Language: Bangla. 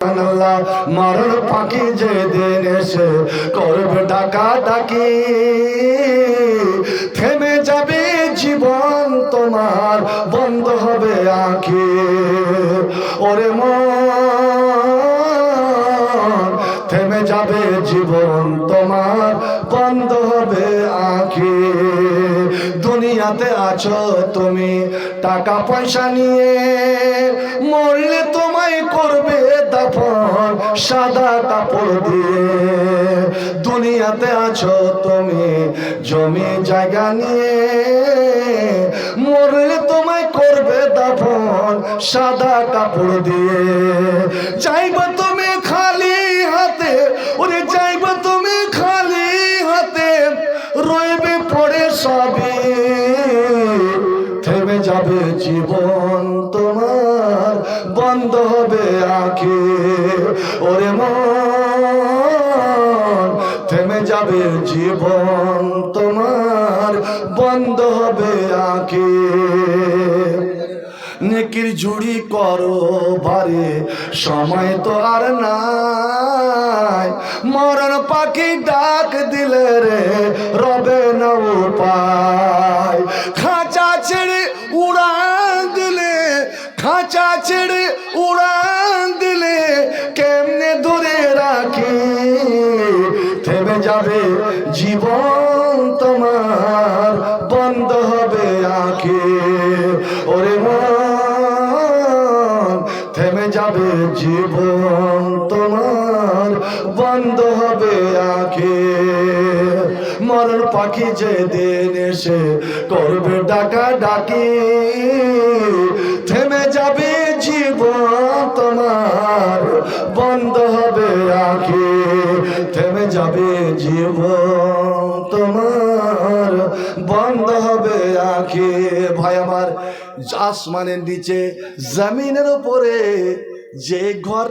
আল্লাহ পাখি যে দিন এসে করবে ডাকা ডাকি থেমে যাবে জীবন তোমার, বন্ধ হবে আঁখি। ওরে মন, থেমে যাবে জীবন তোমার, বন্ধ হবে আঁখি। দুনিয়াতে আছো তুমি, টাকা পয়সা নিয়ে, মরলে তোমায় করবে সাদা কাপড় দিয়ে দুনিয়াতে আছো তুমি, জমি জায়গা নিয়ে। মরলে তোমায় করবে দাফন, সাদা কাপড় দিয়ে। চাইবা তুমি খালি হাতে, ওরে চাইবা তুমি খালি হাতে। রইবে পড়ে সবে যাবে জীবন তোমার, বন্ধ হবে আঁখি ওরে মন, থেমে যাবে জীবন তোমার, বন্ধ হবে আঁখি নেকির জুড়ি করো ভারে, সময় তো আর নাই। মরণ পাখি ডাক দিলে রে ছেড়ে উড়ান দিলে কেমনে ধরে রাখি? থেমে যাবে জীবন তোমার, বন্ধ হবে আঁখি। ওরে থেমে যাবে জীবন তোমার, বন্ধ হবে মরণ পাখি যে দিন এসে করবে ডাকা ডাকি, থেমে যাবে জীবন তোমার, বন্ধ হবে আঁখি। থেমে যাবে জীবন তোমার, বন্ধ হবে আঁখি। ভাই আমার আসমানের নিচে, জমিনের উপরে যে ঘর